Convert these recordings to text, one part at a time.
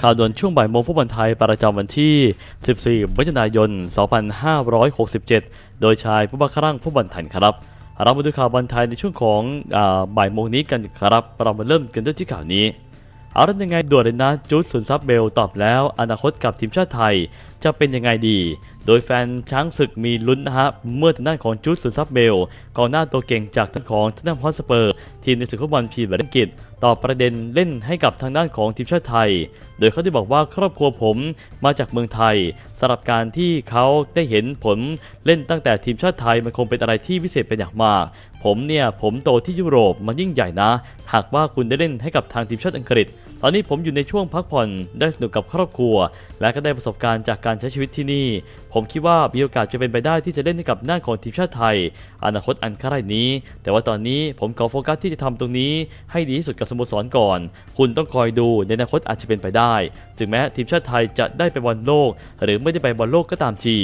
ข่าวด่วนช่วงบ่ายโมงฟุตบอลไทยประจำวันที่ 14 มิถุนายน 2567 โดยชายผู้บังคับร่างฟุตบอลไทยครับ เรามาดูข่าวบอลไทยในช่วงของอบ่ายโมงนี้กันครับ เรามาเริ่มกันด้วยที่ข่าวนี้ เอาละยังไงด่วนเลยนะจูดสุนทรัพย์เบลตอบแล้ว อนาคตกับทีมชาติไทย จะเป็นยังไงดี โดยแฟนช้างศึกมีลุ้นนะฮะเมื่อทางด้านของจูดสุนทรัพย์เบลกองหน้าตัวเก่งจากทางของทางด้านฮอสเปอร์ ทีมในศึกฟุตบอลพรีเมียร์ลีกอังกฤษตอบประเด็นเล่นให้กับทางด้านของทีมชาติไทย โดยเขาได้บอกว่าครอบครัวผมมาจากเมืองไทยสำหรับการที่เขาได้เห็นผลเล่นตั้งแต่ทีมชาติไทยมันคงเป็นอะไรที่พิเศษเป็นอย่างมากผมเนี่ยผมโตที่ยุโรปมันยิ่งใหญ่นะ หากว่าคุณได้เล่นให้กับทางทีมชาติอังกฤษ ตอนนี้ผมอยู่ในช่วงพักผ่อนได้สนุกกับครอบครัว และก็ได้ประสบการณ์จากการใช้ชีวิตที่นี่ ผมคิดว่ามีโอกาสจะเป็นไปได้ที่จะเล่นให้กับหน้าของทีมชาติไทย อนาคตอันใกล้นี้ แต่ว่าตอนนี้ผมขอโฟกัสที่จะทำตรงนี้ ให้ดีที่สุดกับสโมสรก่อน คุณต้องคอยดูในอนาคตอาจจะเป็นไปได้ ถึงแม้ทีมชาติไทยจะได้ไปบอลโลก หรือไม่ได้ไปบอลโลกก็ตามที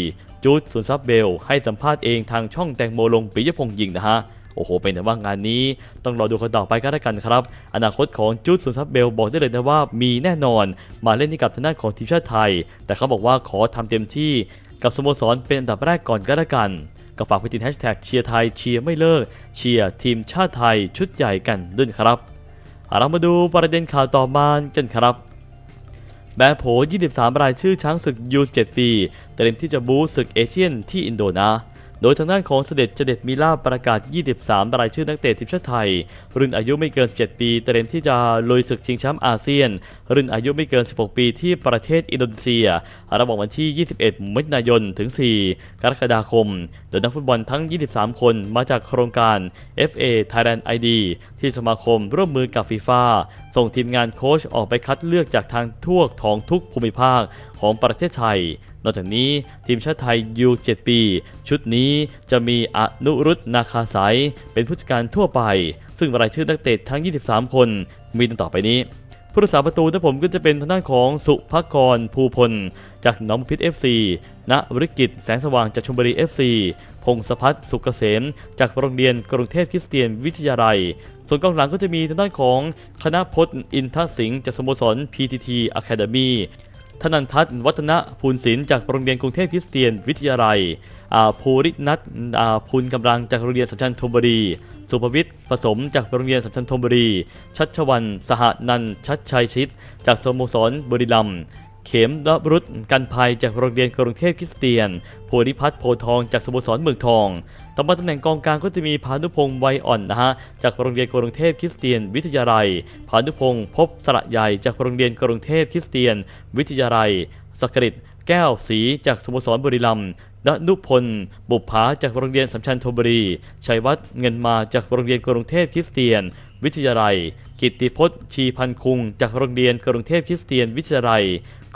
จูดสุนทรัพย์เบล ให้สัมภาษณ์เองทางช่องแตงโมลงปิยพงษ์ยิงนะฮะ โอ้โห เป็นแต่ว่างานนี้ต้องรอดูกันต่อไปก็แล้วกันครับ อนาคตของจูดสุนทรเบลบอกได้เลยนะว่ามีแน่นอน มาเล่นให้กับทางด้านของทีมชาติไทย แต่เขาบอกว่าขอทำเต็มที่กับสโมสรเป็นอันดับแรกก่อนก็แล้วกันก็ฝากไปติดแฮชแท็กเชียร์ไทยเชียร์ไม่เลิกเชียร์ทีมชาติไทยชุดใหญ่กันด้วยครับเรามาดูประเด็นข่าวต่อมากันครับแบโผ 23 รายชื่อช้างศึกยู7ปี เตรียมที่จะบูศึกเอเชียนที่อินโดนา โดยทางด้านของเสด็จเจเด็ดมีลาประกาศ 23 รายชื่อนักเตะทีมชาติไทย รุ่นอายุไม่เกิน 17 ปีเตรียมที่จะลุยศึกชิงแชมป์อาเซียน รุ่นอายุไม่เกิน 16 ปีที่ประเทศอินโดนีเซีย ระหว่างวันที่ 21 มิถุนายนถึง 4 กรกฎาคม โดยนักฟุตบอลทั้ง 23 คนมาจากโครงการ FA Thailand ID ที่สมาคมร่วมมือกับฟีฟ่าส่งทีมงานโค้ชออกไปคัดเลือกจากทางทั่วของทุกภูมิภาคของประเทศไทย นอกจากนี้ทีมชาติไทยยู7ปี ชุดนี้จะมีอนุรุตนาคาสายเป็นผู้จัดการทั่วไป ซึ่งรายชื่อนักเตะทั้ง 23 คนมีดังต่อไปนี้ ผู้รักษาประตูนะผมก็จะเป็นทางด้านของสุภกรภูพล จากหนองพิษ FC ณวริกิจแสงสว่างจากชมบุรี FC พงศพัฒน์สุกเกษม จากโรงเรียนกรุงเทพคริสเตียนวิทยาลัย ส่วนกองหลังก็จะมีทางด้านของคณะพจน์อินทสิงห์จากสโมสร PTT Academy ธนันทัศน์วัฒนภูลศิลป์จากโรงเรียนกรุงเทพคริสเตียนวิทยาลัยอ่าภูรินัทอ่าภูลกำลังจากโรงเรียนสัมชัญธนบุรี สุภวิทย์ผสมจากโรงเรียนสัมชัญธนบุรี ชัชวัน สหนันชัดชัยชิต จากสโมสรบุรีรัมย์เขมดรุษกันภัยจากโรงเรียนกรุงเทพคริสเตียนโพธิพัฒน์โพทองจากสโมสรเมืองทอง ต่อมาตำแหน่งกองกลางก็จะมีพานุพงศ์ไวยอ่อนนะฮะจากโรงเรียนกรุงเทพคริสเตียน วิทยาลัยพานุพงศ์พบสระใหญ่จากโรงเรียนกรุงเทพคริสเตียน วิทยาลัยสกฤตแก้วศรีจากสโมสรบุรีรัมย์ดนุพล บุปผาจากโรงเรียนสัมชัญธนบุรี ชัยวัฒน์เงินมาจากโรงเรียนกรุงเทพคริสเตียน วิทยาลัย กิตติพจน์ชีพันคุง จากโรงเรียนกรุงเทพคริสเตียน วิทยาลัย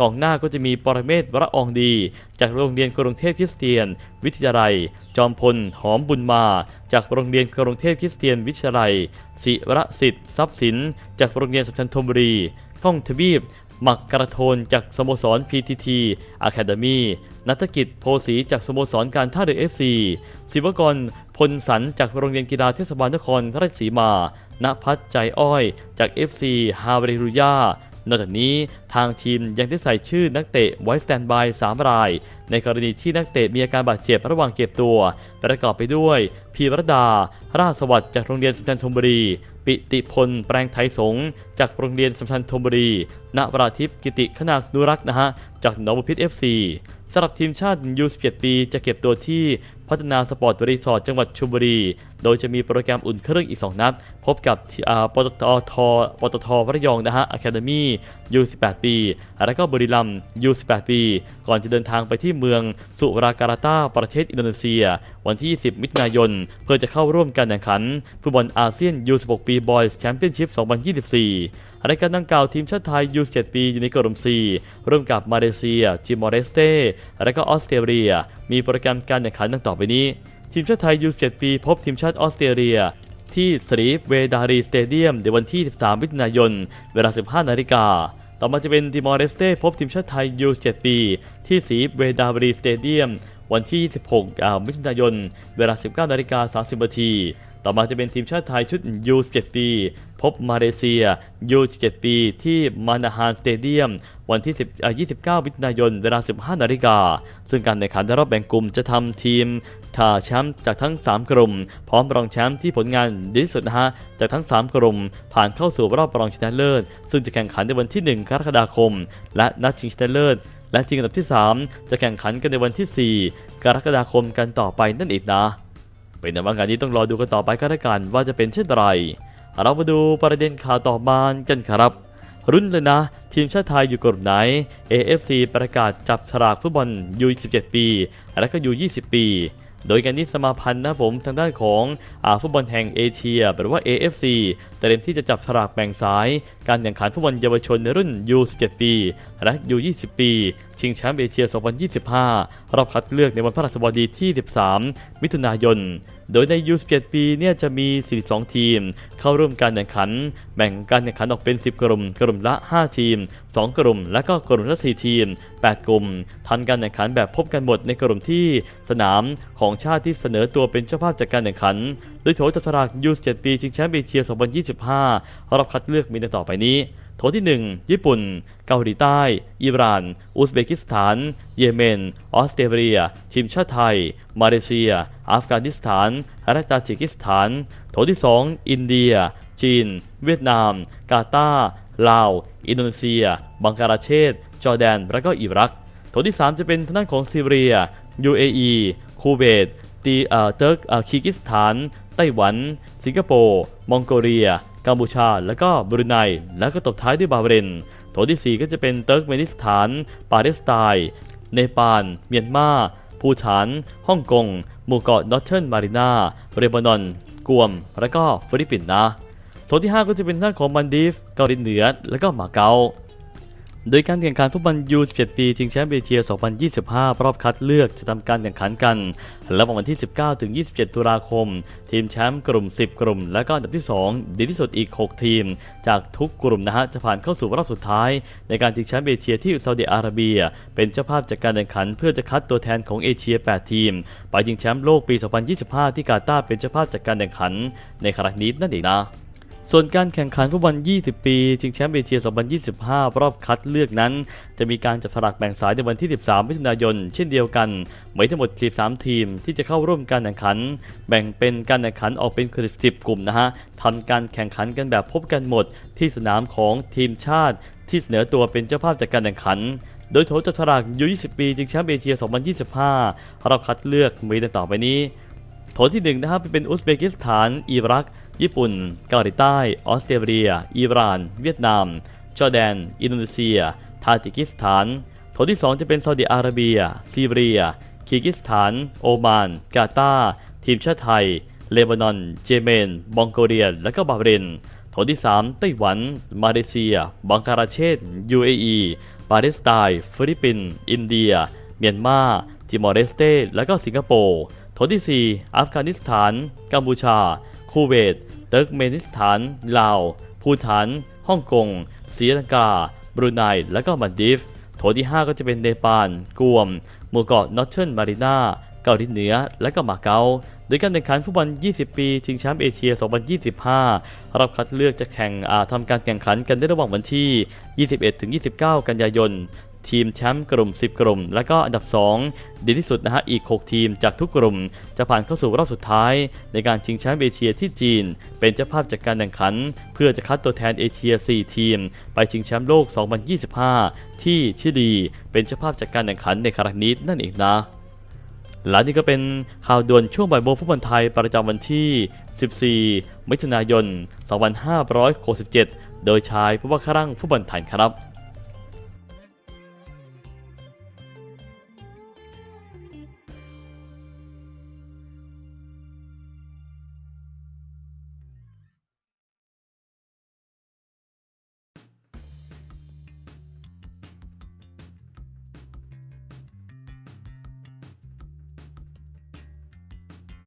กองหน้าก็จะมีปรเมศวระอองดี จากโรงเรียนกรุงเทพคริสเตียน วิทยาลัย จอมพลหอมบุญมา จากโรงเรียนกรุงเทพคริสเตียนวิทยาลัยศิระสิทธิ์ทรัพย์สิน จากโรงเรียนสัมชัญธนบุรีก้องทวีปหมักกระโทนจากสโมสร PTT Academy นัฐกิจโพสีจากสโมสรการท่าเรือ FC ศิวกรพลสันจากโรงเรียนกีฬาเทศบาลนครราชสีมา ณพัฒน์ใจอ้อย จาก FC ฮาวริรุยา นอกจากนี้ทางทีมยังได้ใส่ชื่อนักเตะไว้สแตนบาย3ราย ในกรณีที่นักเตะมีอาการบาดเจ็บระหว่างเก็บตัว ประกอบไปด้วย พีรดา ราชสวัสดิ์จากโรงเรียนสุพรรณธนบุรี ปิติพล แปลงไทยสงจากโรงเรียนสัมชัญธนบุรี ณ วราทิพย์กิติขนานุรักษ์นะฮะ จากหนองบัวพิษ FC สำหรับทีมชาติยู17ปี จะเก็บตัวที่พัฒนาสปอร์ตรีสอร์ทจังหวัดชลบุรี โดยจะมีโปรแกรมอุ่นเครื่องอีก 2 นัด พบกับปตทปตทพระยองนะฮะอะคาเดมี่ยู18 ปี แล้วก็บุรีรัมยู18 ปี ก่อนจะเดินทางไปที่เมืองสุราการาตาประเทศอินโดนีเซีย วันที่20มิถุนายน เพื่อจะเข้าร่วมการแข่งขันฟุตบอลอาเซียนยู16 ปีบอยส์แชมเปี้ยนชิพ 2024รายการดังกล่าวทีมชาติไทยยู7ปีอยู่ในกลุ่ม C ร่วมกับมาเลเซียจิมอร์เรสเตและก็ออสเตรเลีย มีโปรแกรมการแข่งขันดังต่อไปนี้ ทีมชาติไทยยู7ปี พบทีมชาติออสเตรเลีย ที่สรีฟเวดารีสเตเดียมในวันที่ 13 มิถุนายน เวลา 15 นาฬิกา ต่อมาจะเป็นติมอร์เรสเต้พบทีมชาติไทยยู7ปี ที่สีฟเวดารีสเตเดียม วันที่ 26มิถุนายน เวลา 19 นาฬิกา 30 นาที ต่อมาจะเป็นทีมชาติไทยชุด U17 ปี พบมาเลเซีย U17 ปี ที่มานาฮานสเตเดียม วันที่ 10 29มิถุนายน เวลา 15 นาฬิกา ซึ่งการแข่งขันในรอบแบ่งกลุ่มจะทำทีมทาแชมป์จากทั้ง 3 กลุ่ม พร้อมรองแชมป์ที่ผลงานดีที่สุดนะฮะ จากทั้ง 3 กลุ่ม ผ่านเข้าสู่รอบรองชนะเลิศ ซึ่งจะแข่งขันในวันที่ 1 กรกฎาคม และนัดชิงชนะเลิศ และชิงอันดับที่ 3 จะแข่งขันกันในวันที่ 4 กรกฎาคมกันต่อไปนั่นเองนะ เป็นแต่ว่างานนี้ต้องรอดูกันต่อไปก็แล้วกันว่าจะเป็นเช่นไร เรามาดูประเด็นข่าวต่อมากันครับ รุ่นเลยนะ ทีมชาติไทยอยู่กลุ่มไหน AFC ประกาศจับฉลากฟุตบอล U17 ปี และก็ U20 ปี โดยการนี้สมาพันธ์นะผมทางด้านของอาฟุตบอลแห่งเอเชียหรือว่า AFC เตรียมที่จะจับฉลากแบ่งสายการแข่งขันฟุตบอลเยาวชนในรุ่น U17 ปี และ U20 ปี ชิงแชมป์เอเชีย 2025 รอบคัดเลือกในวันพฤหัสบดีที่ 13 มิถุนายน โดยใน U17 ปีเนี่ยจะมี 42 ทีม เข้าร่วมการแข่งขัน แบ่งการแข่งขันออกเป็น 10 กลุ่ม กลุ่มละ 5 ทีม 2 กลุ่ม และก็กลุ่มละ 4 ทีม 8 กลุ่มทันการแข่งขันแบบพบกันหมดในกลุ่มที่สนามของชาติที่เสนอตัวเป็นเจ้าภาพจัดการแข่งขัน โดยโถจับฉลาก U17 ปีชิงแชมป์เอเชีย 2025รอบคัดเลือกมีดังต่อไปนี้ โถที่ 1 ญี่ปุ่น เกาหลีใต้ อิหร่าน อุซเบกิสถาน เยเมน ออสเตรเลีย ทีมชาติไทย มาเลเซีย อัฟกานิสถานและตาจิกิสถาน โถที่ 2 อินเดีย จีน เวียดนาม กาตาร์ลาว อินโดนีเซีย บังกลาเทศ จอร์แดน และก็อิรัก โถที่ 3 จะเป็นทางด้านของซีเรีย UAE คูเวตตีเอ่อเติร์กอ่อคีกิสถาน ไต้หวัน สิงคโปร์ มองโกเลีย กัมพูชา แล้วก็บรูไน แล้วก็ตบท้ายด้วยบาเรน โถที่ 4 ก็จะเป็นเติร์กเมนิสถาน ปาเลสไตน์ เนปาล เมียนมา ภูฐาน ฮ่องกง หมู่เกาะนอร์เทิร์นมารีนา เรบานอน กวม แล้วก็ฟิลิปปินส์นะ โซนที่ 5 ก็จะเป็นทางด้านของมันดีฟ เกาหลีเหนือ แล้วก็มาเก๊า โดยการแข่งขันฟุตบอล U17 ปีชิงแชมป์เอเชีย 2025 รอบคัดเลือกจะทำการแข่งขันกันระหว่างวันที่ 19 ถึง 27 ตุลาคม ทีมแชมป์กลุ่ม 10 กลุ่ม และก็อันดับที่ 2 ดีที่สุดอีก 6 ทีม จากทุกกลุ่มนะฮะจะผ่านเข้าสู่รอบสุดท้าย ในการชิงแชมป์เอเชียที่ซาอุดิอาระเบีย เป็นเจ้าภาพจัดการแข่งขันเพื่อจะคัดตัวแทนของเอเชีย 8 ทีม ไปชิงแชมป์โลกปี 2025 ที่กาตาร์เป็นเจ้าภาพจัดการแข่งขัน ในครั้งนี้นั่นเองนะ ส่วนการแข่งขันฟุตบอล 20 ปีชิงแชมป์เอเชีย 2025 รอบคัดเลือกนั้น จะมีการจับสลากแบ่งสายในวันที่ 13 มิถุนายน เช่นเดียวกันหมีทั้งหมด 13 ทีมที่จะเข้าร่วมการแข่งขัน แบ่งเป็นการแข่งขันออกเป็น 10 กลุ่มนะฮะทำการแข่งขันกันแบบพบกันหมด ที่สนามของทีมชาติ ที่เสนอตัวเป็นเจ้าภาพจัดการแข่งขันโดยโถจับฉลาก U20 ปีชิงแชมป์เอเชีย 2025รอบคัดเลือกมีดังต่อไปนี้ โถที่1นะครับเป็นอุซเบกิสถาน อิรัก ญี่ปุ่น เกาหลีใต้ ออสเตรเลีย อิหร่าน เวียดนาม จอร์แดน อินโดนีเซีย ทาจิกิสถาน โถที่ 2 จะเป็นซาอุดิอาระเบีย ซีเรีย คีร์กิสถาน โอมาน กาตาร์ทีมชาติไทย เลบานอนเยเมน มองโกเลีย และก็บาเรนโถที่ 3 ไต้หวัน มาเลเซีย บังคลาเทศ UAE ปาเลสไตน์ฟิลิปปินส์อินเดีย เมียนมาติมอร์เลสเตและก็สิงคโปร์โถที่ 4 อัฟกานิสถาน กัมพูชา คูเวตเติร์กเมนิสถาน ลาว ภูฐาน ฮ่องกงศรีลังกา บรูไน และก็มาลดีฟส์โถที่ 5 ก็จะเป็นเนปาล กวมหมู่เกาะนอร์เทิร์นมารีนาเกาหลีเหนือ และก็มาเก๊าโดยการแข่งขันฟุตบอล 20 ปีชิงแชมป์เอเชีย 2025รอบคัดเลือกจะแข่งอาทำการแข่งขันกันในระหว่างวันที่ 21-29 กันยายน ทีมแชมป์กลุ่ม 10 กลุ่ม และก็อันดับ 2 ดีที่สุดนะฮะอีก 6 ทีมจากทุกกลุ่ม จะผ่านเข้าสู่รอบสุดท้าย ในการชิงแชมป์เอเชียที่จีน เป็นเจ้าภาพจัดการแข่งขัน เพื่อจะคัดตัวแทนเอเชีย 4 ทีม ไปชิงแชมป์โลก 2025 ที่ชิลี เป็นเจ้าภาพจัดการแข่งขันในครั้งนี้นั่นเองนะและนี่ก็เป็นข่าวด่วนช่วงบ่ายโมงฟุตบอลไทยประจำวันที่ 14 มิถุนายน 2567 โดยชายผู้ว่าครั่งฟุตบอลไทยครับ